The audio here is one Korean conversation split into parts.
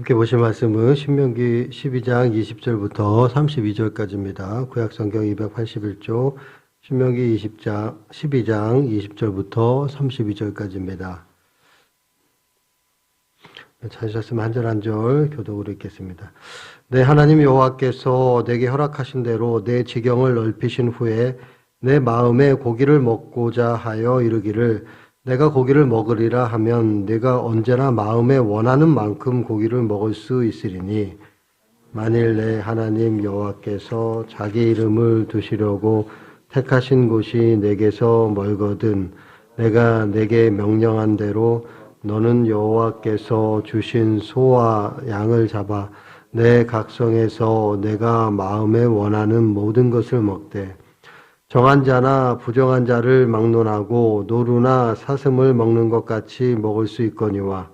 함께 보실 말씀은 신명기 12장 20절부터 32절까지입니다. 구약 성경 281조 신명기 20장 12장 20절부터 32절까지입니다. 찾으셨으면 한 절 한 절 교독으로 읽겠습니다. 내 하나님 여호와께서 내게 허락하신 대로 내 지경을 넓히신 후에 내 마음에 고기를 먹고자 하여 이르기를 내가 고기를 먹으리라 하면 내가 언제나 마음에 원하는 만큼 고기를 먹을 수 있으리니 만일 내 하나님 여호와께서 자기 이름을 두시려고 택하신 곳이 내게서 멀거든 내가 내게 명령한 대로 너는 여호와께서 주신 소와 양을 잡아 내 각성에서 내가 마음에 원하는 모든 것을 먹되 정한 자나 부정한 자를 막론하고 노루나 사슴을 먹는 것 같이 먹을 수 있거니와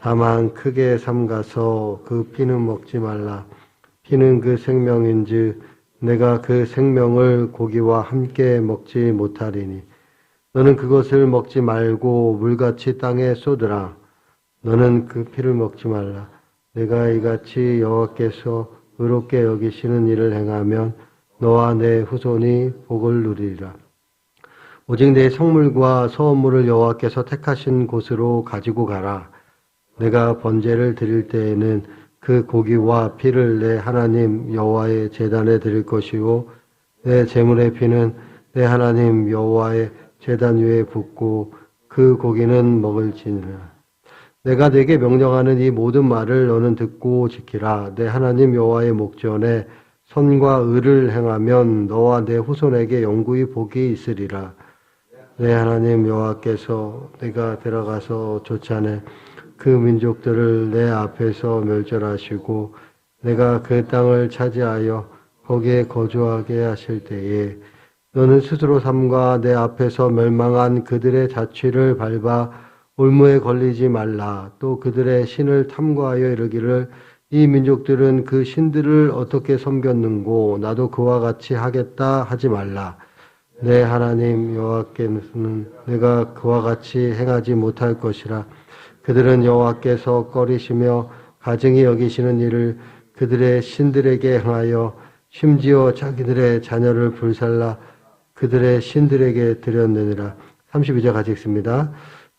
다만 크게 삼가서 그 피는 먹지 말라. 피는 그 생명인즉 내가 그 생명을 고기와 함께 먹지 못하리니 너는 그것을 먹지 말고 물같이 땅에 쏟으라. 너는 그 피를 먹지 말라. 내가 이같이 여호와께서 의롭게 여기시는 일을 행하면 너와 내 후손이 복을 누리리라. 오직 내 성물과 서원물을 여호와께서 택하신 곳으로 가지고 가라. 내가 번제를 드릴 때에는 그 고기와 피를 내 하나님 여호와의 제단에 드릴 것이요 내 제물의 피는 내 하나님 여호와의 제단 위에 붓고 그 고기는 먹을지니라. 내가 내게 명령하는 이 모든 말을 너는 듣고 지키라. 내 하나님 여호와의 목전에 선과 의를 행하면 너와 내 후손에게 영구히 복이 있으리라. 내 하나님 여호와께서 내가 들어가서 쫓아내 그 민족들을 내 앞에서 멸절하시고 내가 그 땅을 차지하여 거기에 거주하게 하실 때에 너는 스스로 삼가 내 앞에서 멸망한 그들의 자취를 밟아 올무에 걸리지 말라. 또 그들의 신을 탐구하여 이르기를 이 민족들은 그 신들을 어떻게 섬겼는고 나도 그와 같이 하겠다 하지 말라. 내 하나님 여호와께는 내가 그와 같이 행하지 못할 것이라. 그들은 여호와께서 꺼리시며 가증히 여기시는 일을 그들의 신들에게 행하여 심지어 자기들의 자녀를 불살라 그들의 신들에게 드렸느니라. 32절 같이 읽습니다.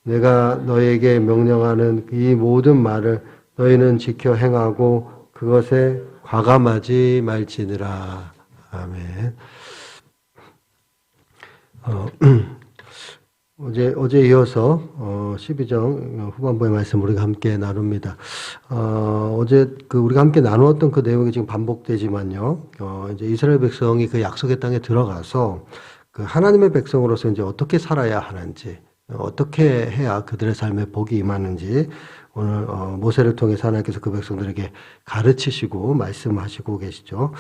내가 너에게 명령하는 이 모든 말을 너희는 지켜 행하고 그것에 과감하지 말지니라. 아멘. 어, 어제, 어제 이어서, 어, 12장 후반부의 말씀 우리가 함께 나눕니다. 어, 어제 그 우리가 함께 나누었던 그 내용이 지금 반복되지만요. 어, 이제 이스라엘 백성이 그 약속의 땅에 들어가서 그 하나님의 백성으로서 이제 어떻게 살아야 하는지, 어떻게 해야 그들의 삶에 복이 임하는지 오늘 어, 모세를 통해서 하나님께서 그 백성들에게 가르치시고 말씀하시고 계시죠.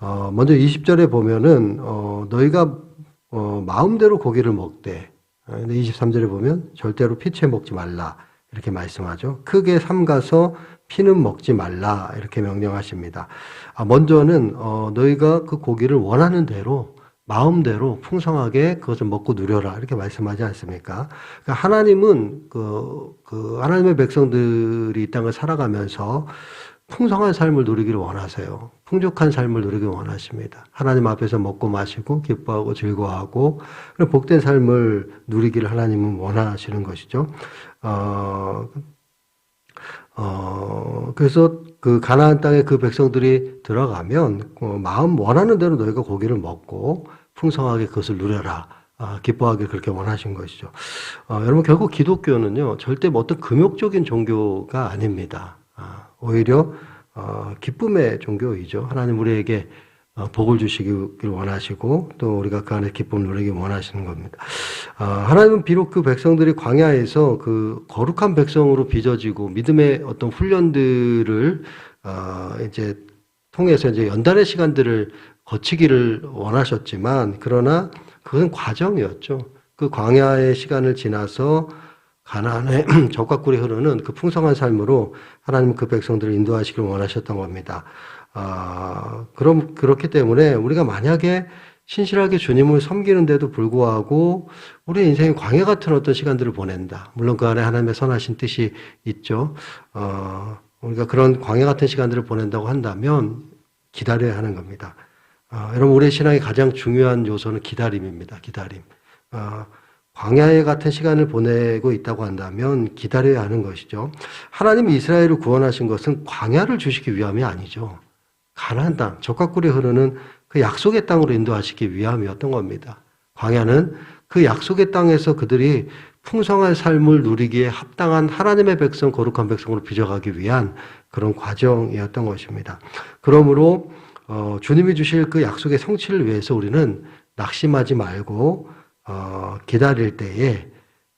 어, 먼저 20절에 보면은 어, 너희가 어, 마음대로 고기를 먹되 어, 근데 23절에 보면 절대로 피채 먹지 말라 이렇게 말씀하죠. 크게 삼가서 피는 먹지 말라 이렇게 명령하십니다. 아, 먼저는 어, 너희가 그 고기를 원하는 대로 마음대로 풍성하게 그것을 먹고 누려라 이렇게 말씀하지 않습니까? 그러니까 하나님은 그, 그 하나님의 백성들이 이 땅을 살아가면서 풍성한 삶을 누리기를 원하세요. 풍족한 삶을 누리기 원하십니다. 하나님 앞에서 먹고 마시고 기뻐하고 즐거워하고 복된 삶을 누리기를 하나님은 원하시는 것이죠. 어, 어, 그래서 그 가나안 땅에 그 백성들이 들어가면 어, 마음 원하는 대로 너희가 고기를 먹고 풍성하게 그것을 누려라. 아, 기뻐하길 그렇게 원하신 것이죠. 어, 여러분 결국 기독교는요 절대 뭐 어떤 금욕적인 종교가 아닙니다. 아, 오히려 어, 기쁨의 종교이죠. 하나님 우리에게 어, 복을 주시길 원하시고 또 우리가 그 안에 기쁨을 누리기 원하시는 겁니다. 아, 하나님은 비록 그 백성들이 광야에서 그 거룩한 백성으로 빚어지고 믿음의 어떤 훈련들을 어, 이제 통해서 이제 연단의 시간들을 거치기를 원하셨지만 그러나 그건 과정이었죠. 그 광야의 시간을 지나서 가나안의 적과 꿀이 흐르는 그 풍성한 삶으로 하나님 그 백성들을 인도하시기를 원하셨던 겁니다. 아, 그럼, 그렇기 때문에 우리가 만약에 신실하게 주님을 섬기는데도 불구하고 우리의 인생이 광야 같은 어떤 시간들을 보낸다. 물론 그 안에 하나님의 선하신 뜻이 있죠. 어, 우리가 그런 광야 같은 시간들을 보낸다고 한다면 기다려야 하는 겁니다. 어, 여러분 우리의 신앙의 가장 중요한 요소는 기다림입니다. 기다림. 어, 광야에 같은 시간을 보내고 있다고 한다면 기다려야 하는 것이죠. 하나님이 이스라엘을 구원하신 것은 광야를 주시기 위함이 아니죠. 가나안 땅, 적과 꿀이 흐르는 그 약속의 땅으로 인도하시기 위함이었던 겁니다. 광야는 그 약속의 땅에서 그들이 풍성한 삶을 누리기에 합당한 하나님의 백성, 거룩한 백성으로 빚어가기 위한 그런 과정이었던 것입니다. 그러므로 어, 주님이 주실 그 약속의 성취를 위해서 우리는 낙심하지 말고 어, 기다릴 때에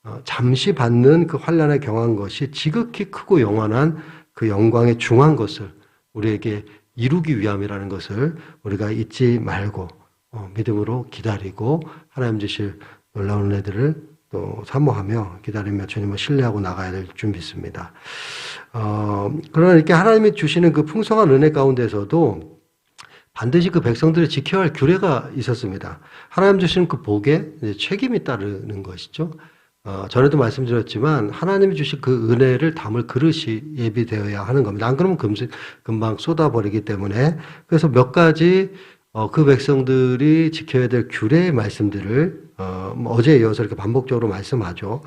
어, 잠시 받는 그 환란에 경한 것이 지극히 크고 영원한 그 영광의 중한 것을 우리에게 이루기 위함이라는 것을 우리가 잊지 말고 어, 믿음으로 기다리고 하나님 주실 놀라운 은혜들을 또 사모하며 기다리며 주님을 신뢰하고 나가야 될 줄 믿습니다. 어, 그러나 이렇게 하나님이 주시는 그 풍성한 은혜 가운데서도 반드시 그 백성들이 지켜야 할 규례가 있었습니다. 하나님 주시는 그 복에 책임이 따르는 것이죠. 어, 전에도 말씀드렸지만 하나님이 주신 그 은혜를 담을 그릇이 예비되어야 하는 겁니다. 안 그러면 금, 금방 쏟아버리기 때문에 그래서 몇 가지 어, 그 백성들이 지켜야 될 규례의 말씀들을 어, 뭐 어제 이어서 이렇게 반복적으로 말씀하죠.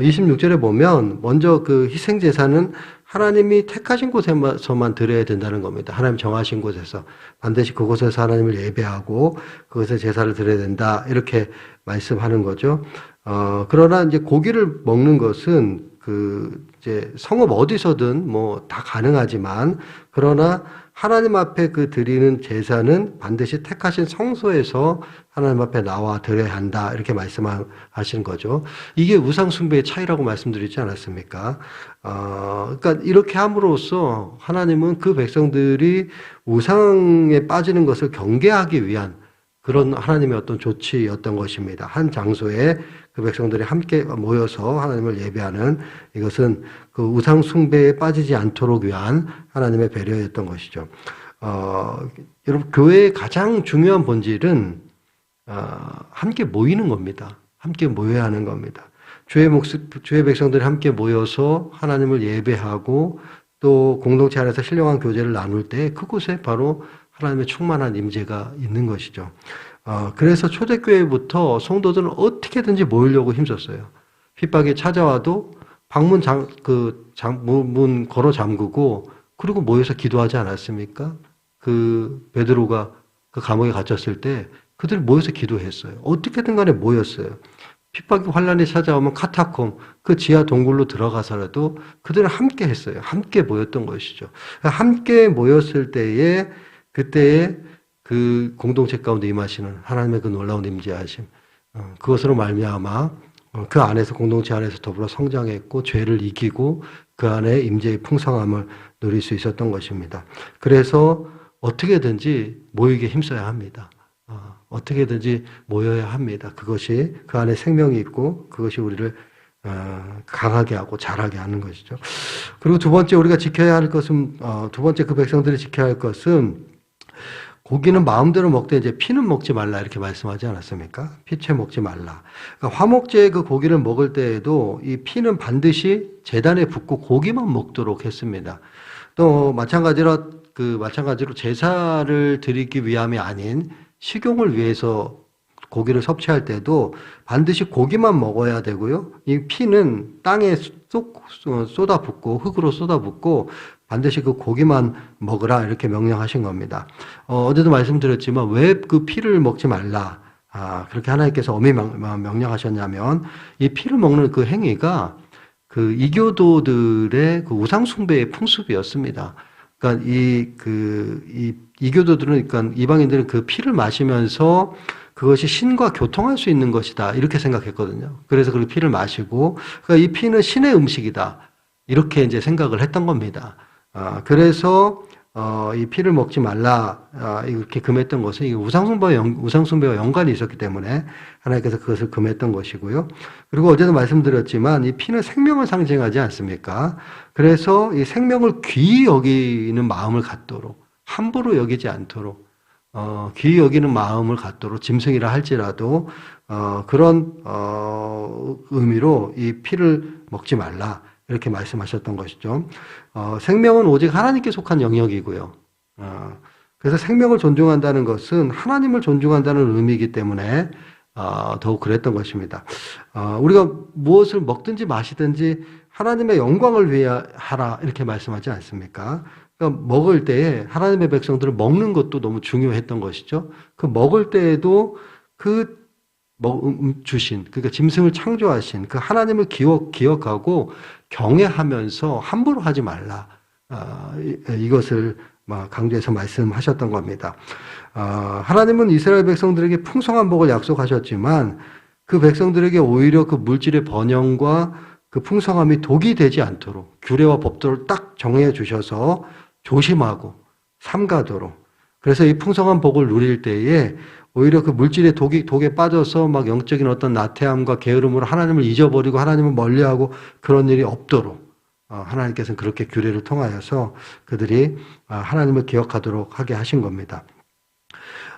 26절에 보면 먼저 그 희생 제사는 하나님이 택하신 곳에서만 드려야 된다는 겁니다. 하나님 정하신 곳에서 반드시 그곳에서 하나님을 예배하고 그것에 제사를 드려야 된다 이렇게 말씀하는 거죠. 어, 그러나 이제 고기를 먹는 것은 그 이제 성읍 어디서든 뭐 다 가능하지만 그러나 하나님 앞에 그 드리는 제사는 반드시 택하신 성소에서 하나님 앞에 나와 드려야 한다. 이렇게 말씀하시는 거죠. 이게 우상숭배의 차이라고 말씀드리지 않았습니까? 어, 그러니까 이렇게 함으로써 하나님은 그 백성들이 우상에 빠지는 것을 경계하기 위한 그런 하나님의 어떤 조치였던 것입니다. 한 장소에 그 백성들이 함께 모여서 하나님을 예배하는 이것은 그 우상 숭배에 빠지지 않도록 위한 하나님의 배려였던 것이죠. 어, 여러분 교회의 가장 중요한 본질은 어, 함께 모이는 겁니다. 함께 모여야 하는 겁니다. 주의 목수, 주의 백성들이 함께 모여서 하나님을 예배하고 또 공동체 안에서 신령한 교제를 나눌 때 그곳에 바로 하나님의 충만한 임재가 있는 것이죠. 어, 그래서 초대교회부터 성도들은 어떻게든지 모이려고 힘썼어요. 핍박이 찾아와도 방문 장, 그, 장, 문 걸어 잠그고, 그리고 모여서 기도하지 않았습니까? 그, 베드로가 그 감옥에 갇혔을 때, 그들 모여서 기도했어요. 어떻게든 간에 모였어요. 핍박이 환란이 찾아오면 카타콤, 그 지하 동굴로 들어가서라도 그들은 함께 했어요. 함께 모였던 것이죠. 함께 모였을 때에, 그때에 그 공동체 가운데 임하시는 하나님의 그 놀라운 임재하심 어, 그것으로 말미암아 어, 그 안에서 공동체 안에서 더불어 성장했고 죄를 이기고 그 안에 임재의 풍성함을 누릴 수 있었던 것입니다. 그래서 어떻게든지 모이게 힘써야 합니다. 어, 어떻게든지 모여야 합니다. 그것이 그 안에 생명이 있고 그것이 우리를 강하게 하고 잘하게 하는 것이죠. 그리고 두 번째 우리가 지켜야 할 것은 두 번째 그 백성들이 지켜야 할 것은 고기는 마음대로 먹되 이제 피는 먹지 말라 이렇게 말씀하지 않았습니까? 피채 먹지 말라. 그러니까 화목제의 그 고기를 먹을 때에도 이 피는 반드시 재단에 붓고 고기만 먹도록 했습니다. 또 마찬가지로 그 마찬가지로 제사를 드리기 위함이 아닌 식용을 위해서 고기를 섭취할 때도 반드시 고기만 먹어야 되고요. 이 피는 땅에 쏙 쏟아붓고 흙으로 쏟아붓고 반드시 그 고기만 먹으라 이렇게 명령하신 겁니다. 어, 제도 말씀드렸지만 왜 그 피를 먹지 말라. 아, 그렇게 하나님께서 어미 명령하셨냐면 이 피를 먹는 그 행위가 그 이교도들의 그 우상 숭배의 풍습이었습니다. 그러니까 이, 그, 이, 이교도들은, 그러니까 이방인들은 그 피를 마시면서 그것이 신과 교통할 수 있는 것이다. 이렇게 생각했거든요. 그래서 그 피를 마시고, 그러니까 이 피는 신의 음식이다. 이렇게 이제 생각을 했던 겁니다. 아, 그래서 어, 이 피를 먹지 말라 아, 이렇게 금했던 것은 우상숭배와 우상숭배와 연관이 있었기 때문에 하나님께서 그것을 금했던 것이고요. 그리고 어제도 말씀드렸지만 이 피는 생명을 상징하지 않습니까? 그래서 이 생명을 귀히 여기는 마음을 갖도록 함부로 여기지 않도록 어, 귀히 여기는 마음을 갖도록 짐승이라 할지라도 어, 그런 어, 의미로 이 피를 먹지 말라 이렇게 말씀하셨던 것이죠. 어, 생명은 오직 하나님께 속한 영역이고요. 어, 그래서 생명을 존중한다는 것은 하나님을 존중한다는 의미이기 때문에 어, 더욱 그랬던 것입니다. 어, 우리가 무엇을 먹든지 마시든지 하나님의 영광을 위해 하라 이렇게 말씀하지 않습니까? 그러니까 먹을 때에 하나님의 백성들을 먹는 것도 너무 중요했던 것이죠. 그 먹을 때에도 그 주신, 그러니까 짐승을 창조하신 그 하나님을 기억, 기억하고 경외하면서 함부로 하지 말라. 아, 이- 이것을 막 강조해서 말씀하셨던 겁니다. 아, 하나님은 이스라엘 백성들에게 풍성한 복을 약속하셨지만 그 백성들에게 오히려 그 물질의 번영과 그 풍성함이 독이 되지 않도록 규례와 법도를 딱 정해 주셔서 조심하고 삼가도록 그래서 이 풍성한 복을 누릴 때에 오히려 그 물질의 독이, 독에 빠져서 막 영적인 어떤 나태함과 게으름으로 하나님을 잊어버리고 하나님을 멀리하고 그런 일이 없도록 어, 하나님께서는 그렇게 규례를 통하여서 그들이 아, 하나님을 기억하도록 하게 하신 겁니다.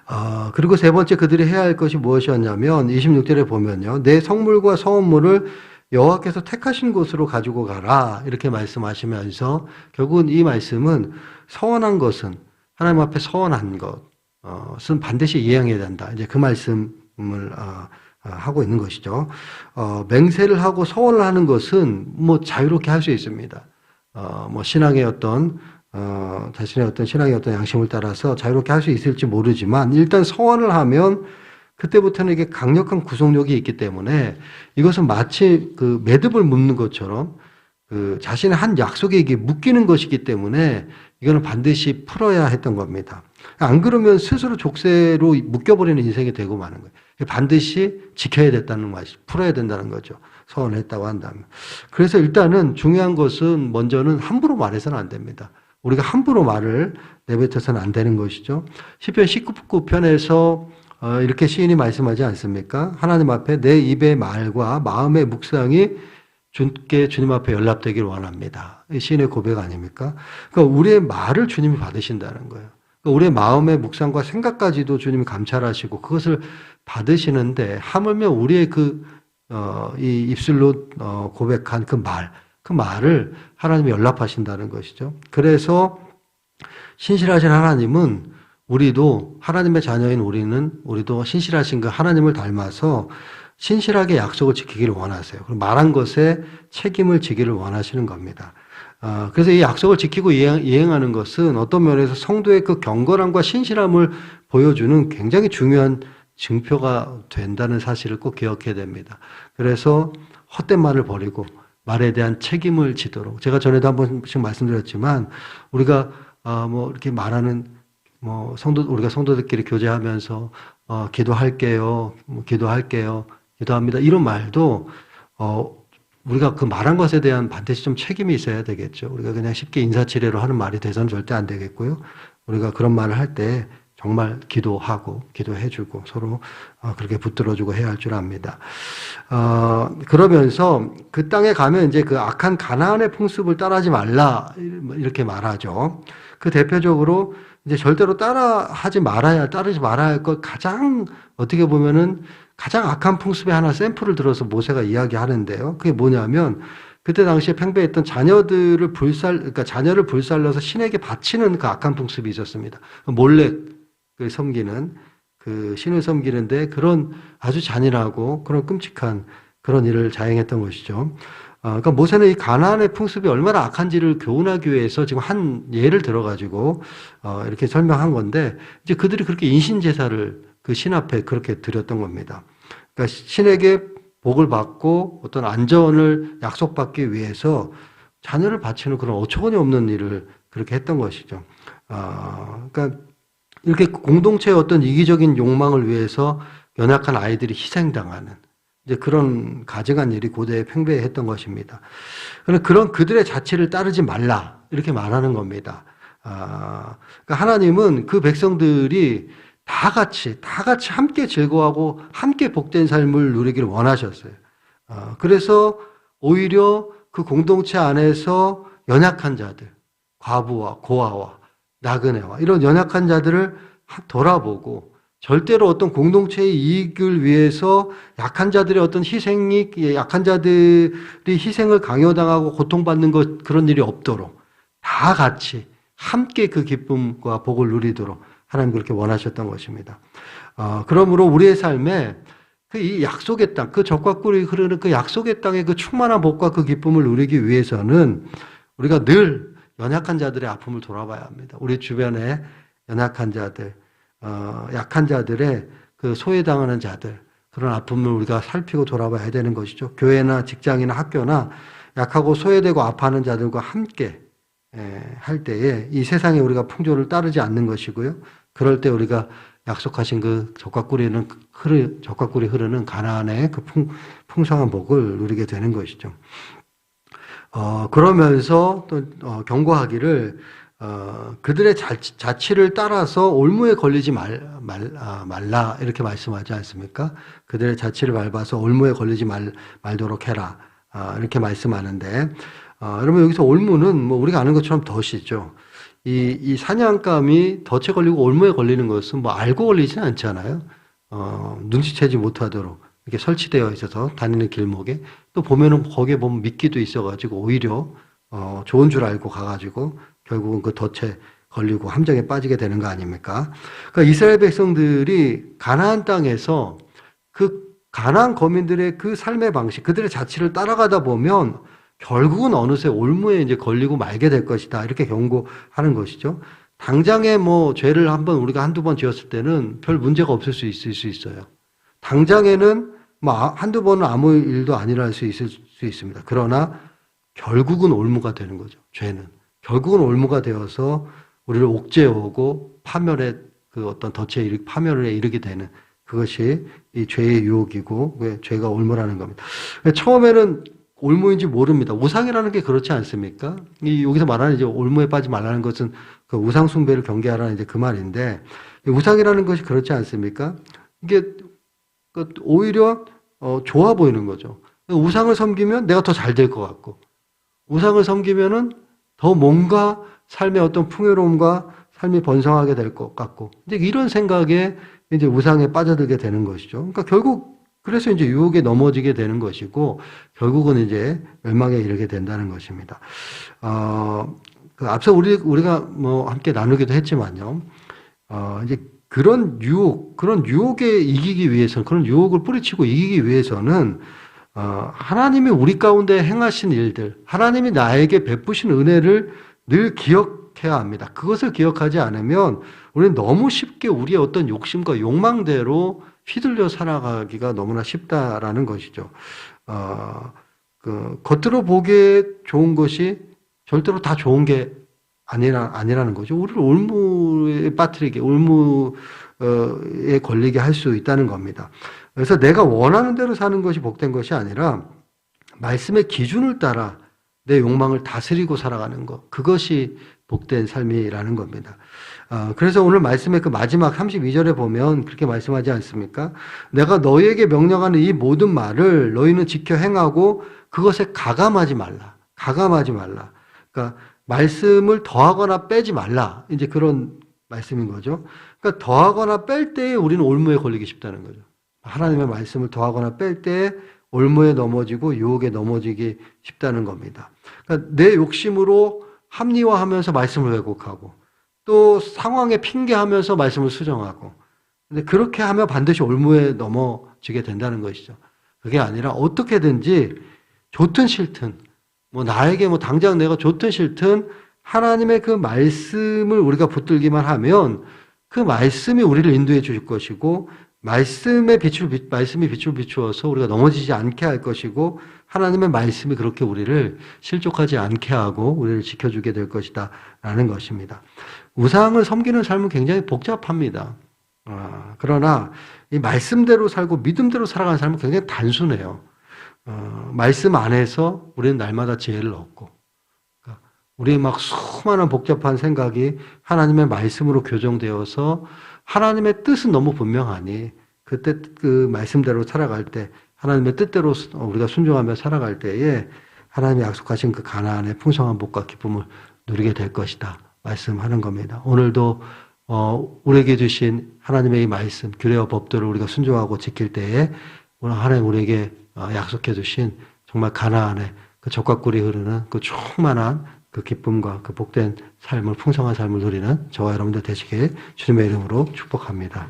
어, 그리고 세 번째 그들이 해야 할 것이 무엇이었냐면 26절에 보면요. 내 성물과 서원물을 여호와께서 택하신 곳으로 가지고 가라. 이렇게 말씀하시면서 결국은 이 말씀은 서원한 것은 하나님 앞에 서원한 것은 반드시 이행해야 된다. 이제 그 말씀을 어, 어, 하고 있는 것이죠. 어, 맹세를 하고 서원을 하는 것은 뭐 자유롭게 할 수 있습니다. 어, 뭐 신앙의 어떤 어, 자신의 어떤 신앙의 어떤 양심을 따라서 자유롭게 할 수 있을지 모르지만 일단 서원을 하면 그때부터는 이게 강력한 구속력이 있기 때문에 이것은 마치 그 매듭을 묶는 것처럼 그 자신의 한 약속에 이게 묶이는 것이기 때문에 이거는 반드시 풀어야 했던 겁니다. 안 그러면 스스로 족쇄로 묶여버리는 인생이 되고 마는 거예요. 반드시 지켜야 됐다는 것이 풀어야 된다는 거죠. 서원했다고 한다면. 그래서 일단은 중요한 것은 먼저는 함부로 말해서는 안 됩니다. 우리가 함부로 말을 내뱉어서는 안 되는 것이죠. 시편 19편에서 어, 이렇게 시인이 말씀하지 않습니까? 하나님 앞에 내 입의 말과 마음의 묵상이 주께 주님 앞에 연락되길 원합니다. 이 시인의 고백 아닙니까? 그러니까 우리의 말을 주님이 받으신다는 거예요. 그러니까 우리의 마음의 묵상과 생각까지도 주님이 감찰하시고 그것을 받으시는데 하물며 우리의 그, 어, 이 입술로 어, 고백한 그 말, 그 말을 하나님이 연락하신다는 것이죠. 그래서 신실하신 하나님은 우리도 하나님의 자녀인 우리는 우리도 신실하신 그 하나님을 닮아서 신실하게 약속을 지키기를 원하세요. 말한 것에 책임을 지기를 원하시는 겁니다. 아, 그래서 이 약속을 지키고 이행, 이행하는 것은 어떤 면에서 성도의 그 경건함과 신실함을 보여주는 굉장히 중요한 증표가 된다는 사실을 꼭 기억해야 됩니다. 그래서 헛된 말을 버리고 말에 대한 책임을 지도록 제가 전에도 한 번씩 말씀드렸지만 우리가 어, 뭐 이렇게 말하는 뭐 성도 우리가 성도들끼리 교제하면서 어, 기도할게요, 뭐 기도할게요, 기도합니다 이런 말도 어, 우리가 그 말한 것에 대한 반드시 좀 책임이 있어야 되겠죠. 우리가 그냥 쉽게 인사치레로 하는 말이 돼서는 절대 안 되겠고요. 우리가 그런 말을 할 때 정말 기도하고 기도해주고 서로 어, 그렇게 붙들어주고 해야 할 줄 압니다. 어, 그러면서 그 땅에 가면 이제 그 악한 가나안의 풍습을 따라하지 말라 이렇게 말하죠. 그 대표적으로 이제 절대로 따라하지 말아야 따르지 말아야 할 것 가장 어떻게 보면은 가장 악한 풍습의 하나 샘플을 들어서 모세가 이야기하는데요. 그게 뭐냐면 그때 당시에 팽배했던 자녀들을 불살 그러니까 자녀를 불살러서 신에게 바치는 그 악한 풍습이 있었습니다. 몰래 그 섬기는 그 신을 섬기는데 그런 아주 잔인하고 그런 끔찍한 그런 일을 자행했던 것이죠. 어, 그러니까 모세는 이 가나안의 풍습이 얼마나 악한지를 교훈하기 위해서 지금 한 예를 들어가지고 어, 이렇게 설명한 건데 이제 그들이 그렇게 인신 제사를 그 신 앞에 그렇게 드렸던 겁니다. 그러니까 신에게 복을 받고 어떤 안전을 약속받기 위해서 자녀를 바치는 그런 어처구니 없는 일을 그렇게 했던 것이죠. 어, 그러니까 이렇게 공동체의 어떤 이기적인 욕망을 위해서 연약한 아이들이 희생당하는 이제 그런 가증한 일이 고대에 팽배했던 것입니다. 그런 그런 그들의 자치를 따르지 말라 이렇게 말하는 겁니다. 아, 그러니까 하나님은 그 백성들이 다 같이 다 같이 함께 즐거워하고 함께 복된 삶을 누리기를 원하셨어요. 아, 그래서 오히려 그 공동체 안에서 연약한 자들, 과부와 고아와 나그네와 이런 연약한 자들을 돌아보고 절대로 어떤 공동체의 이익을 위해서 약한 자들의 어떤 희생이 약한 자들이 희생을 강요당하고 고통받는 것 그런 일이 없도록 다 같이 함께 그 기쁨과 복을 누리도록 하나님 그렇게 원하셨던 것입니다. 어, 그러므로 우리의 삶에 그 이 약속의 땅, 그 적과 꿀이 흐르는 그 약속의 땅의 그 충만한 복과 그 기쁨을 누리기 위해서는 우리가 늘 연약한 자들의 아픔을 돌아봐야 합니다. 우리 주변에 연약한 자들, 어, 약한 자들의 그 소외당하는 자들, 그런 아픔을 우리가 살피고 돌아봐야 되는 것이죠. 교회나 직장이나 학교나 약하고 소외되고 아파하는 자들과 함께 예, 할 때에 이 세상에 우리가 풍조를 따르지 않는 것이고요. 그럴 때 우리가 약속하신 그 적과 꿀이는 흐르 적과 꿀이 흐르는 가나안의 그 풍, 풍성한 복을 누리게 되는 것이죠. 어, 그러면서 또 어, 경고하기를 어, 그들의 자치, 자치를 따라서 올무에 걸리지 말, 말, 아, 말라 이렇게 말씀하지 않습니까? 그들의 자치를 밟아서 올무에 걸리지 말, 말도록 해라 아, 이렇게 말씀하는데 아, 여러분 여기서 올무는 뭐 우리가 아는 것처럼 덫이죠. 이, 이 사냥감이 덫에 걸리고 올무에 걸리는 것은 뭐 알고 걸리지는 않잖아요. 어, 눈치채지 못하도록 이렇게 설치되어 있어서 다니는 길목에 또 보면은 거기에 보면 미끼도 있어가지고 오히려 어, 좋은 줄 알고 가가지고 결국은 그 덫에 걸리고 함정에 빠지게 되는 거 아닙니까? 그러니까 이스라엘 백성들이 가나안 땅에서 그 가나안 거민들의 그 삶의 방식, 그들의 자취를 따라가다 보면 결국은 어느새 올무에 이제 걸리고 말게 될 것이다. 이렇게 경고하는 것이죠. 당장에 뭐 죄를 한번 우리가 한두 번 지었을 때는 별 문제가 없을 수 있을 수 있어요. 당장에는 뭐 아- 한두 번은 아무 일도 아니랄 수 있을 수 있습니다. 그러나 결국은 올무가 되는 거죠. 죄는. 결국은 올무가 되어서 우리를 옥죄어오고 파멸의 그 어떤 덫에 이르, 파멸에 이르게 되는 그것이 이 죄의 유혹이고 왜 죄가 올무라는 겁니다. 처음에는 올무인지 모릅니다. 우상이라는 게 그렇지 않습니까? 이 여기서 말하는 이제 올무에 빠지 말라는 것은 그 우상 숭배를 경계하라는 이제 그 말인데 이 우상이라는 것이 그렇지 않습니까? 이게 그 오히려 어, 좋아 보이는 거죠. 우상을 섬기면 내가 더 잘 될 것 같고 우상을 섬기면은 더 뭔가 삶의 어떤 풍요로움과 삶이 번성하게 될 것 같고 이제 이런 생각에 이제 우상에 빠져들게 되는 것이죠. 그러니까 결국 그래서 이제 유혹에 넘어지게 되는 것이고 결국은 이제 멸망에 이르게 된다는 것입니다. 어, 그 앞서 우리 우리가 뭐 함께 나누기도 했지만요. 어, 이제 그런 유혹, 그런 유혹에 이기기 위해서는 그런 유혹을 뿌리치고 이기기 위해서는 어, 하나님이 우리 가운데 행하신 일들, 하나님이 나에게 베푸신 은혜를 늘 기억 해야 합니다. 그것을 기억하지 않으면 우리는 너무 쉽게 우리의 어떤 욕심과 욕망대로 휘둘려 살아가기가 너무나 쉽다라는 것이죠. 어, 그 겉으로 보기에 좋은 것이 절대로 다 좋은 게 아니라 아니라는 거죠. 우리를 올무에 빠뜨리게 올무에 걸리게 할 수 있다는 겁니다. 그래서 내가 원하는 대로 사는 것이 복된 것이 아니라 말씀의 기준을 따라 내 욕망을 다스리고 살아가는 것 그것이 복된 삶이라는 겁니다. 어, 그래서 오늘 말씀의 그 마지막 32절에 보면 그렇게 말씀하지 않습니까? 내가 너희에게 명령하는 이 모든 말을 너희는 지켜 행하고 그것에 가감하지 말라. 가감하지 말라. 그러니까 말씀을 더하거나 빼지 말라. 이제 그런 말씀인 거죠. 그러니까 더하거나 뺄 때에 우리는 올무에 걸리기 쉽다는 거죠. 하나님의 말씀을 더하거나 뺄 때에 올무에 넘어지고 유혹에 넘어지기 쉽다는 겁니다. 그러니까 내 욕심으로 합리화하면서 말씀을 왜곡하고 또 상황에 핑계하면서 말씀을 수정하고 근데 그렇게 하면 반드시 올무에 넘어지게 된다는 것이죠. 그게 아니라 어떻게든지 좋든 싫든 뭐 나에게 뭐 당장 내가 좋든 싫든 하나님의 그 말씀을 우리가 붙들기만 하면 그 말씀이 우리를 인도해 주실 것이고 말씀의 빛을 비- 말씀이 빛을 비추어서 우리가 넘어지지 않게 할 것이고 하나님의 말씀이 그렇게 우리를 실족하지 않게 하고 우리를 지켜주게 될 것이다 라는 것입니다. 우상을 섬기는 삶은 굉장히 복잡합니다. 아, 그러나 이 말씀대로 살고 믿음대로 살아가는 삶은 굉장히 단순해요. 어, 말씀 안에서 우리는 날마다 지혜를 얻고, 그러니까 우리의 막 수많은 복잡한 생각이 하나님의 말씀으로 교정되어서 하나님의 뜻은 너무 분명하니 그때 그 말씀대로 살아갈 때 하나님의 뜻대로 우리가 순종하며 살아갈 때에 하나님이 약속하신 그 가나안의 풍성한 복과 기쁨을 누리게 될 것이다 말씀하는 겁니다. 오늘도 어, 우리에게 주신 하나님의 이 말씀, 규례와 법도를 우리가 순종하고 지킬 때에 오늘 하나님 우리에게 어, 약속해 주신 정말 가나안의 그 적과 꿀이 흐르는 그 충만한 그 기쁨과 그 복된 삶을 풍성한 삶을 누리는 저와 여러분들 되시길 주님의 이름으로 축복합니다.